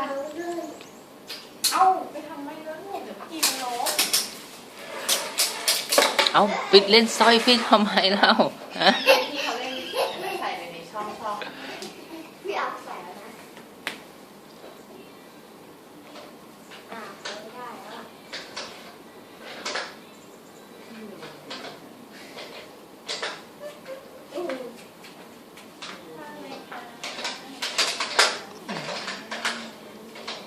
ค่ะเอ้าไปทำไมแล้วลูเดี๋ยวพี่มันล้มเอาปิดเล่นสร้อยพี่ทำไมเล่าฮะ พี่เขาเล่นใส่ไปในช่องช่อง พี่เอาใส่แล้วนะอ่าไม่ได้แล้วอะอืม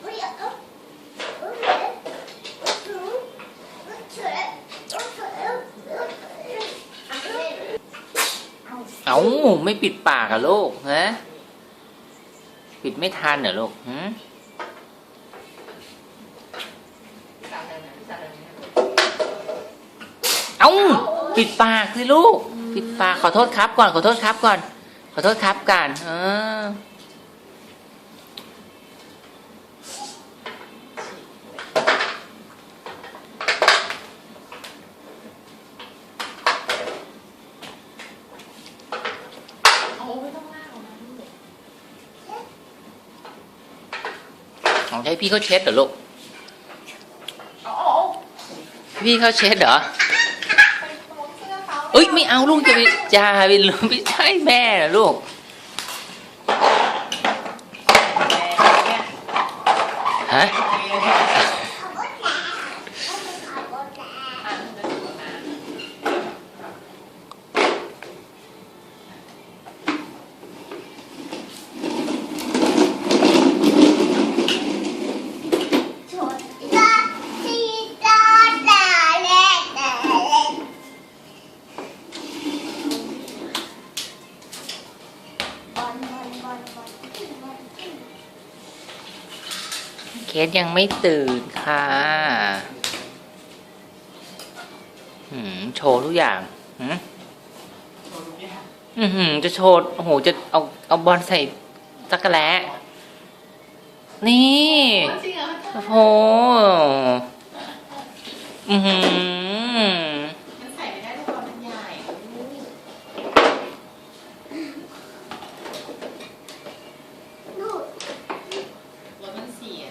เฮ้ยเอาเอาเอาเอาเฉยเอาเฉยเอาเฉยเอาเฉยเอาเฉย เอาไม่ปิดปากอะลูกฮะปิดไม่ทันเหรอลูกฮึเดินนะพี่สาวเดินนะเอาปิดปากสิลูก ปิดปากขอโทษครับก่อนขอโทษครับก่อน ขอโทษครับกันเออ เอาไม่ต้องลากออกมาลูก ของใช้พี่เขาเช็ดเหรอลูกพี่เขาเช็ดเหรอเอ้ยไม่เอาลูกจะไปจาไปลูกไม่ใช่แม่เหรอลูกฮะ เคสยังไม่ตื่นค่ะโชว์ทุกอย่างหืมอืมจะโชว์โอ้โหจะเอาเอาบอลใส่ตะกะแล้นี่ โอ้โหอืมนใส่ไม่ได้ทุกคนมันใหญ่รถมันเสีย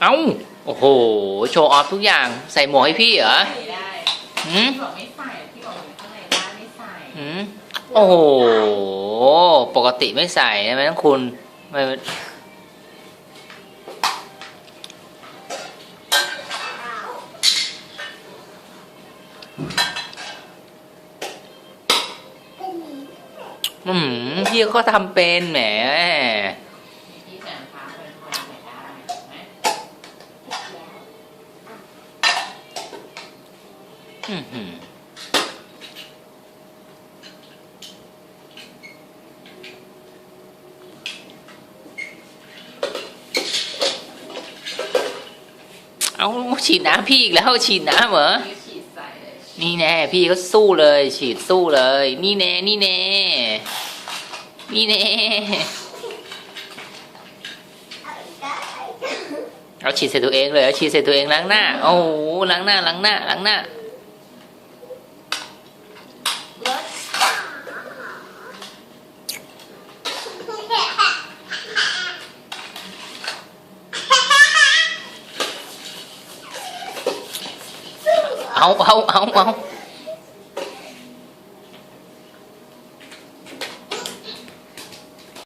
เอ้าโอ้โห โชว์ออฟทุกอย่าง ใส่หมวกให้พี่เหรอใส่ได้หืมพี่บอกไม่ใส่พี่บอกอยู่ข้างในบ้านไม่ใส่หืมโอ้โห ปกติไม่ใส่ใช่ไหมทั้งคุณไม่อืมพี่ก็ทำเป็นแหม พี่แสงฟ้าเป็นคนใส่ได้เห็นไหม อื้อหือ เอาฉีดน้ำพี่อีกแล้วฉีดน้ำเหรอ ฉีดใส่เลยนี่แน่พี่ก็สู้เลย ฉีดสู้เลย นี่แน่นี่แน่นี่แน่เอาฉีดใส่ตัวเองเลยเอาฉีดใส่ตัวเองล้างหน้า โอ้โหล้างหน้าล้างหน้าล้างหน้า เอาเอาเอาเอา